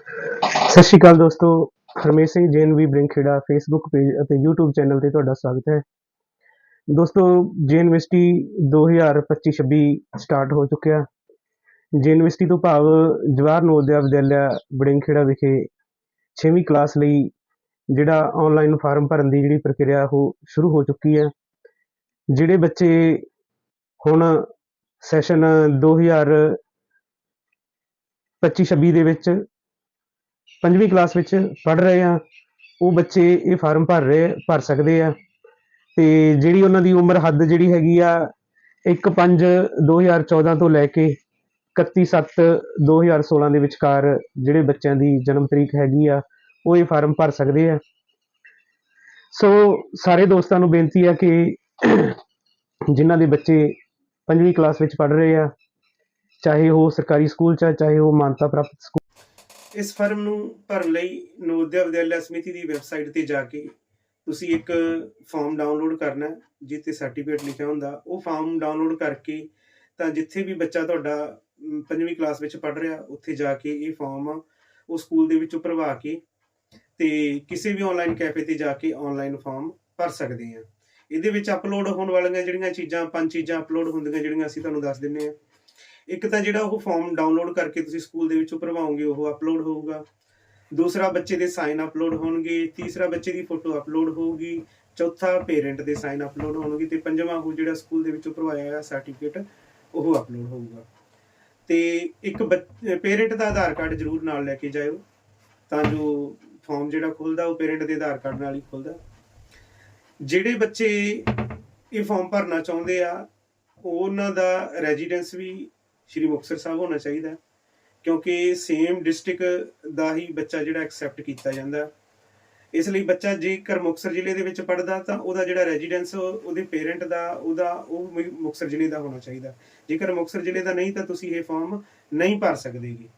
ਸਤਿ ਸ਼੍ਰੀ ਅਕਾਲ ਦੋਸਤੋ, Harmesh Singh JNV Brinkhera Facebook page ਅਤੇ YouTube ਚੈਨਲ ਤੇ ਤੁਹਾਡਾ ਸਵਾਗਤ ਹੈ। ਦੋਸਤੋ ਜੇ ਯੂਨੀਵਰਸਿਟੀ 2025-26 ਸਟਾਰਟ ਹੋ ਚੁੱਕਿਆ। ਜੇ ਯੂਨੀਵਰਸਿਟੀ ਤੋਂ ਭਾਵ ਜਵਾਹਰ ਨਵੋਦਿਆ ਵਿਦਿਆਲਿਆ ਬੜਿੰਖੇੜਾ ਵਿਖੇ 6ਵੀਂ ਕਲਾਸ ਲਈ ਜਿਹੜਾ ਆਨਲਾਈਨ ਫਾਰਮ ਭਰਨ ਦੀ ਜਿਹੜੀ ਪ੍ਰਕਿਰਿਆ, ਉਹ ਸ਼ੁਰੂ ਹੋ ਚੁੱਕੀ ਹੈ। ਜਿਹੜੇ ਬੱਚੇ ਹੁਣ ਸੈਸ਼ਨ 2025-26 ਦੇ ਵਿੱਚ ਪੰਜਵੀਂ ਕਲਾਸ ਵਿੱਚ ਪੜ੍ਹ ਰਹੇ ਆ ਉਹ ਬੱਚੇ ਇਹ ਫਾਰਮ ਭਰ ਰਹੇ ਭਰ ਸਕਦੇ ਆ। ਤੇ ਜਿਹੜੀ ਉਹਨਾਂ ਦੀ ਉਮਰ ਹੱਦ ਜਿਹੜੀ ਹੈਗੀ ਆ 1/5/2014 ਤੋਂ ਲੈ ਕੇ 31/7/2016 ਦੇ ਵਿਚਕਾਰ ਜਿਹੜੇ ਬੱਚਿਆਂ ਦੀ ਜਨਮ ਤਰੀਕ ਹੈਗੀ ਆ ਉਹ ਇਹ ਫਾਰਮ ਭਰ ਸਕਦੇ ਆ। ਸੋ ਸਾਰੇ ਦੋਸਤਾਂ ਨੂੰ ਬੇਨਤੀ ਆ ਕਿ ਜਿਨ੍ਹਾਂ ਦੇ ਬੱਚੇ ਪੰਜਵੀਂ ਕਲਾਸ ਵਿੱਚ ਪੜ੍ਹ ਰਹੇ ਆ ਚਾਹੇ ਉਹ ਸਰਕਾਰੀ ਸਕੂਲ ਚ ਆ, ਚਾਹੇ ਉਹ ਮਾਨਤਾ ਪ੍ਰਾਪਤ ਸਕੂਲ ਇਸ ਫਾਰਮ ਨੂੰ ਭਰਨ ਲਈ ਨਵੋਦਿਆ ਵਿਦਿਆਲਿਆ ਸਮਿਤੀ ਦੀ ਵੈਬਸਾਈਟ ਤੇ ਜਾ ਕੇ ਤੁਸੀਂ ਇੱਕ ਫਾਰਮ ਡਾਊਨਲੋਡ ਕਰਨਾ ਹੈ, ਸਰਟੀਫਿਕੇਟ ਲਿਖਿਆ ਹੁੰਦਾ ਉਹ ਫਾਰਮ ਡਾਊਨਲੋਡ ਕਰਕੇ ਤਾਂ ਜਿੱਥੇ ਵੀ ਬੱਚਾ ਤੁਹਾਡਾ ਅਮ, ਪੰਜਵੀਂ ਕਲਾਸ ਵਿੱਚ ਪੜ ਰਿਹਾ ਉੱਥੇ ਜਾ ਕੇ ਇਹ ਫਾਰਮ ਉਹ ਸਕੂਲ ਦੇ ਵਿੱਚੋਂ ਭਰਵਾ ਕੇ ਤੇ ਕਿਸੇ ਵੀ ਆਨਲਾਈਨ ਕੈਫੇ ਤੇ ਜਾ ਕੇ ਆਨਲਾਈਨ ਫਾਰਮ ਭਰ ਸਕਦੇ ਆ ਇਹਦੇ ਵਿੱਚ ਅਪਲੋਡ ਹੋਣ ਵਾਲੀਆਂ ਜਿਹੜੀਆਂ ਚੀਜ਼ਾਂ ਪੰਜ ਚੀਜ਼ਾਂ ਅਪਲੋਡ ਹੁੰਦੀਆਂ ਜਿਹੜੀਆਂ ਅਸੀਂ ਤੁਹਾਨੂੰ ਦੱਸ ਦਿੰਨੇ ਆ ਇੱਕ ਤਾਂ ਜਿਹੜਾ ਉਹ ਫਾਰਮ ਡਾਊਨਲੋਡ ਕਰਕੇ ਤੁਸੀਂ ਸਕੂਲ ਦੇ ਵਿੱਚੋਂ ਭਰਵਾਓਗੇ, ਉਹ ਅਪਲੋਡ ਹੋਊਗਾ। ਦੂਸਰਾ ਬੱਚੇ ਦੇ ਸਾਈਨ ਅਪਲੋਡ ਹੋਣਗੇ, ਤੀਸਰਾ ਬੱਚੇ ਦੀ ਫੋਟੋ ਅਪਲੋਡ ਹੋਊਗੀ, ਚੌਥਾ ਪੇਰੈਂਟ ਦੇ ਸਾਈਨ ਅਪਲੋਡ ਹੋਣਗੇ ਤੇ ਪੰਜਵਾਂ ਉਹ ਜਿਹੜਾ ਸਕੂਲ ਦੇ ਵਿੱਚੋਂ ਭਰਵਾਇਆ ਹੋਇਆ ਸਰਟੀਫਿਕੇਟ ਉਹ ਅਪਲੋਡ ਹੋਊਗਾ। ਤੇ ਇੱਕ ਪੇਰੈਂਟ ਦਾ ਆਧਾਰ ਕਾਰਡ ਜ਼ਰੂਰ ਨਾਲ ਲੈ ਕੇ ਜਾਇਓ, ਤਾਂ ਜੋ ਫਾਰਮ ਜਿਹੜਾ ਖੁੱਲਦਾ, ਉਹ ਪੇਰੈਂਟ ਦੇ ਆਧਾਰ ਕਾਰਡ ਨਾਲ ਹੀ ਖੁੱਲਦਾ। ਜਿਹੜੇ ਬੱਚੇ ਇਹ ਫਾਰਮ ਭਰਨਾ ਚਾਹੁੰਦੇ ਆ, ਉਹਨਾਂ ਦਾ ਰੈਜ਼ੀਡੈਂਸ ਵੀ ਸ਼੍ਰੀ ਮੁਕਤਸਰ ਸਾਹਿਬ ਹੋਣਾ ਚਾਹੀਦਾ ਕਿਉਂਕਿ ਸੇਮ ਡਿਸਟ੍ਰਿਕਟ ਦਾ ਹੀ ਬੱਚਾ ਜਿਹੜਾ ਐਕਸੈਪਟ ਕੀਤਾ ਜਾਂਦਾ ਇਸ ਲਈ ਬੱਚਾ ਜੇਕਰ ਮੁਕਤਸਰ ਜ਼ਿਲ੍ਹੇ ਦੇ ਵਿੱਚ ਪੜਦਾ ਤਾਂ ਉਹਦਾ ਜਿਹੜਾ ਰੈਜ਼ੀਡੈਂਸ ਉਹਦੇ ਪੇਰੈਂਟ ਦਾ, ਉਹਦਾ, ਉਹ ਮੁ- ਮੁਕਤਸਰ ਜ਼ਿਲ੍ਹੇ ਦਾ ਹੋਣਾ ਚਾਹੀਦਾ ਜੇਕਰ ਮੁਕਤਸਰ ਜ਼ਿਲ੍ਹੇ ਦਾ ਨਹੀਂ ਤਾਂ ਤੁਸੀਂ ਇਹ ਫਾਰਮ ਨਹੀਂ ਭਰ ਸਕਦੇਗੇ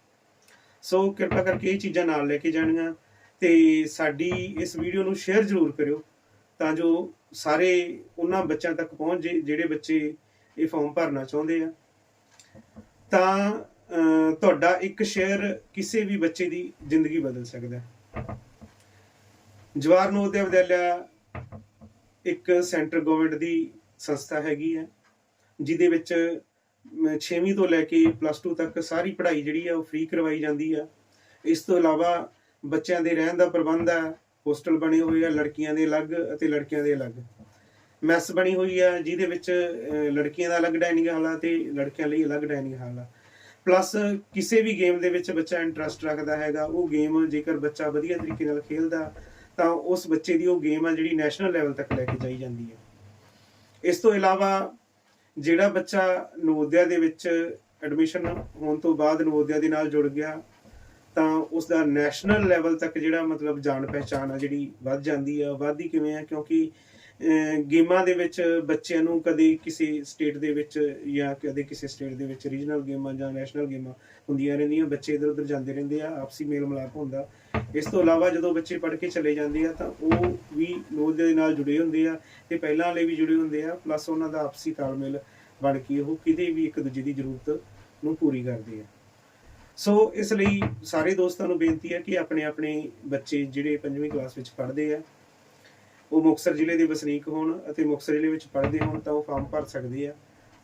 ਸੋ ਕਿਰਪਾ ਕਰਕੇ ਇਹ ਚੀਜ਼ਾਂ ਨਾਲ ਲੈ ਕੇ ਜਾਣੀਆਂ ਤੇ ਸਾਡੀ ਇਸ ਵੀਡੀਓ ਨੂੰ ਸ਼ੇਅਰ ਜ਼ਰੂਰ ਕਰਿਓ ਤਾਂ ਜੋ ਸਾਰੇ ਉਹਨਾਂ ਬੱਚਿਆਂ ਤੱਕ ਪਹੁੰਚ ਜੇ, ਜਿਹੜੇ ਬੱਚੇ ਇਹ ਫਾਰਮ ਭਰਨਾ ਚਾਹੁੰਦੇ ਆ। ਤਾਂ ਅਹ, ਤੁਹਾਡਾ ਇੱਕ ਸ਼ੇਅਰ ਕਿਸੇ ਵੀ ਬੱਚੇ ਦੀ ਜ਼ਿੰਦਗੀ ਬਦਲ ਸਕਦਾ ਹੈ। ਜਵਾਹਰ ਨਵੋਦਿਆ ਵਿਦਿਆਲਿਆ ਇੱਕ ਸੈਂਟਰ ਗਵਰਨਮੈਂਟ ਦੀ ਸੰਸਥਾ ਹੈਗੀ ਹੈ ਜਿਹਦੇ ਵਿੱਚ 6ਵੀਂ ਤੋਂ ਲੈ ਕੇ ਪਲੱਸ 2 ਤੱਕ ਸਾਰੀ ਪੜ੍ਹਾਈ ਜਿਹੜੀ ਆ ਉਹ ਫ੍ਰੀ ਕਰਵਾਈ ਜਾਂਦੀ ਆ। ਇਸ ਤੋਂ ਇਲਾਵਾ ਬੱਚਿਆਂ ਦੇ ਰਹਿਣ ਦਾ ਪ੍ਰਬੰਧ ਹੈ ਹੋਸਟਲ ਬਣੇ ਹੋਏ ਆ ਲੜਕੀਆਂ ਦੇ ਅਲੱਗ ਅਤੇ ਲੜਕਿਆਂ ਦੇ ਅਲੱਗ। ਮੈਸ ਬਣੀ ਹੋਈ ਆ, ਜਿਹਦੇ ਵਿੱਚ ਲੜਕੀਆਂ ਦਾ ਅਲੱਗ ਡਾਈਨਿੰਗ ਹਾਲ ਆ ਤੇ ਲੜਕਿਆਂ ਲਈ ਅਲੱਗ ਡਾਈਨਿੰਗ ਹਾਲ ਆ। ਪਲੱਸ ਕਿਸੇ ਵੀ ਗੇਮ ਦੇ ਵਿੱਚ ਬੱਚਾ ਇੰਟਰਸਟ ਰੱਖਦਾ ਹੈਗਾ, ਉਹ ਗੇਮ ਜੇਕਰ ਬੱਚਾ ਵਧੀਆ ਤਰੀਕੇ ਨਾਲ ਖੇਲਦਾ, ਤਾਂ ਉਸ ਬੱਚੇ ਦੀ ਉਹ ਗੇਮ ਆ ਜਿਹੜੀ ਨੈਸ਼ਨਲ ਲੈਵਲ ਤੱਕ ਲੈ ਕੇ ਜਾਈ ਜਾਂਦੀ ਹੈ ਇਸ ਤੋਂ ਇਲਾਵਾ, ਜਿਹੜਾ ਬੱਚਾ ਨਵੋਦਿਆ ਦੇ ਵਿੱਚ ਐਡਮਿਸ਼ਨ ਹੋਣ ਤੋਂ ਬਾਅਦ ਨਵੋਦਿਆ ਦੇ ਨਾਲ ਜੁੜ ਗਿਆ, ਤਾਂ ਉਸ ਦਾ ਨੈਸ਼ਨਲ ਲੈਵਲ ਤੱਕ ਜਿਹੜਾ ਮਤਲਬ ਜਾਣ ਪਹਿਚਾਣ ਆ ਜਿਹੜੀ ਵੱਧ ਜਾਂਦੀ ਆ, ਵੱਧਦੀ ਕਿਵੇਂ ਆ, ਕਿਉਂਕਿ ਗੇਮਾਂ ਦੇ ਵਿੱਚ ਬੱਚਿਆਂ ਨੂੰ ਕਦੇ ਕਿਸੇ ਸਟੇਟ ਦੇ ਵਿੱਚ ਜਾਂ ਕਦੇ ਕਿਸੇ ਸਟੇਟ ਦੇ ਵਿੱਚ ਰੀਜਨਲ ਗੇਮਾਂ ਜਾਂ ਨੈਸ਼ਨਲ ਗੇਮਾਂ ਹੁੰਦੀਆਂ ਰਹਿੰਦੀਆਂ, ਬੱਚੇ ਇਧਰ ਉਧਰ ਜਾਂਦੇ ਰਹਿੰਦੇ ਆ, ਆਪਸੀ ਮੇਲ ਮਿਲਾਪ ਹੁੰਦਾ। ਇਸ ਤੋਂ ਇਲਾਵਾ ਜਦੋਂ ਬੱਚੇ ਪੜ੍ਹ ਕੇ ਚਲੇ ਜਾਂਦੇ ਆ ਤਾਂ ਉਹ ਵੀ ਨਵੋਦਿਆ ਦੇ ਨਾਲ ਜੁੜੇ ਹੁੰਦੇ ਆ ਤੇ ਪਹਿਲਾਂ ਵਾਲੇ ਵੀ ਜੁੜੇ ਹੁੰਦੇ ਆ ਪਲੱਸ ਉਹਨਾਂ ਦਾ ਆਪਸੀ ਤਾਲਮੇਲ ਬਣ ਕੇ ਉਹ ਕਿਤੇ ਵੀ ਇੱਕ ਦੂਜੇ ਦੀ ਜ਼ਰੂਰਤ ਨੂੰ ਪੂਰੀ ਕਰਦੇ ਆ। ਸੋ ਇਸ ਲਈ ਸਾਰੇ ਦੋਸਤਾਂ ਨੂੰ ਬੇਨਤੀ ਹੈ ਕਿ ਆਪਣੇ ਆਪਣੇ ਬੱਚੇ ਜਿਹੜੇ ਪੰਜਵੀਂ ਕਲਾਸ ਵਿੱਚ ਪੜ੍ਹਦੇ ਆ ਉਹ ਮੁਕਤਸਰ ਜ਼ਿਲ੍ਹੇ ਦੇ ਵਸਨੀਕ ਹੋਣ ਅਤੇ ਮੁਕਤਸਰ ਜ਼ਿਲ੍ਹੇ ਵਿੱਚ ਪੜ੍ਹਦੇ ਹੋਣ ਤਾਂ ਉਹ ਫਾਰਮ ਭਰ ਸਕਦੇ ਆ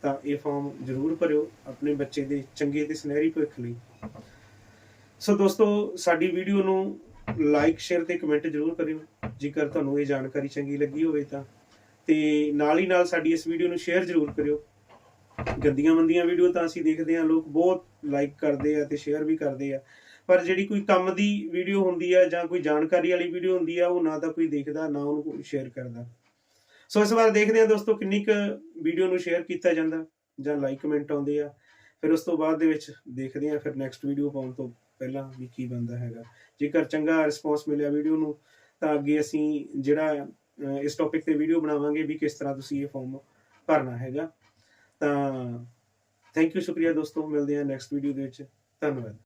ਤਾਂ ਇਹ ਫਾਰਮ ਜ਼ਰੂਰ ਭਰਿਓ ਆਪਣੇ ਬੱਚੇ ਦੇ ਚੰਗੇ ਤੇ ਸੁਨਹਿਰੀ ਭਵਿੱਖ ਲਈ। ਸੋ ਦੋਸਤੋ, ਸਾਡੀ ਵੀਡੀਓ ਨੂੰ ਲਾਈਕ ਸ਼ੇਅਰ ਤੇ ਕਮੈਂਟ ਜ਼ਰੂਰ ਕਰਿਓ। ਜੇਕਰ ਤੁਹਾਨੂੰ ਇਹ ਜਾਣਕਾਰੀ ਚੰਗੀ ਲੱਗੀ ਹੋਵੇ ਤਾਂ। ਤੇ ਨਾਲ ਹੀ ਨਾਲ ਸਾਡੀ ਇਸ ਵੀਡੀਓ ਨੂੰ ਸ਼ੇਅਰ ਜ਼ਰੂਰ ਕਰਿਓ। ਗੰਦੀਆਂ ਮੰਦੀਆਂ ਵੀਡੀਓ ਤਾਂ ਅਸੀਂ ਦੇਖਦੇ ਹਾਂ, ਲੋਕ ਬਹੁਤ ਲਾਈਕ ਕਰਦੇ ਆ ਤੇ ਸ਼ੇਅਰ ਵੀ ਕਰਦੇ ਆ। ਪਰ ਜਿਹੜੀ ਕੋਈ ਕੰਮ ਦੀ ਵੀਡੀਓ ਹੁੰਦੀ ਆ ਜਾਂ ਕੋਈ ਜਾਣਕਾਰੀ ਵਾਲੀ ਵੀਡੀਓ ਹੁੰਦੀ ਆ, ਉਹ ਨਾ ਤਾਂ ਕੋਈ ਦੇਖਦਾ, ਨਾ ਉਹਨੂੰ ਸ਼ੇਅਰ ਕਰਦਾ। ਸੋ ਇਸ ਵਾਰ ਦੇਖਦੇ ਹਾਂ ਦੋਸਤੋ ਕਿੰਨੀ ਕੁ ਵੀਡੀਓ ਨੂੰ ਸ਼ੇਅਰ ਕੀਤਾ ਜਾਂਦਾ ਜਾਂ ਲਾਈਕ ਕਮੈਂਟ ਆਉਂਦੇ ਆ। ਫਿਰ ਉਸ ਤੋਂ ਬਾਅਦ ਦੇ ਵਿੱਚ ਦੇਖਦੇ ਹਾਂ ਫਿਰ ਨੈਕਸਟ ਵੀਡੀਓ ਪਾਉਣ ਤੋਂ ਪਹਿਲਾਂ ਵੀ ਕੀ ਬੰਦਾ ਹੈਗਾ। ਜੇਕਰ ਚੰਗਾ ਰਿਸਪੌਂਸ ਮਿਲਿਆ ਵੀਡੀਓ ਨੂੰ, ਤਾਂ ਅੱਗੇ ਅਸੀਂ ਜਿਹੜਾ ਇਸ ਟੌਪਿਕ ਤੇ ਵੀਡੀਓ ਬਣਾਵਾਂਗੇ ਵੀ ਕਿਸ ਤਰ੍ਹਾਂ ਤੁਸੀਂ ਇਹ ਫਾਰਮ ਭਰਨਾ ਹੈਗਾ। ਤਾਂ ਥੈਂਕ ਯੂ ਸ਼ੁਕਰੀਆ ਦੋਸਤੋ। ਮਿਲਦੇ ਹਾਂ ਨੈਕਸਟ ਵੀਡੀਓ ਦੇ ਵਿੱਚ। ਧੰਨਵਾਦ।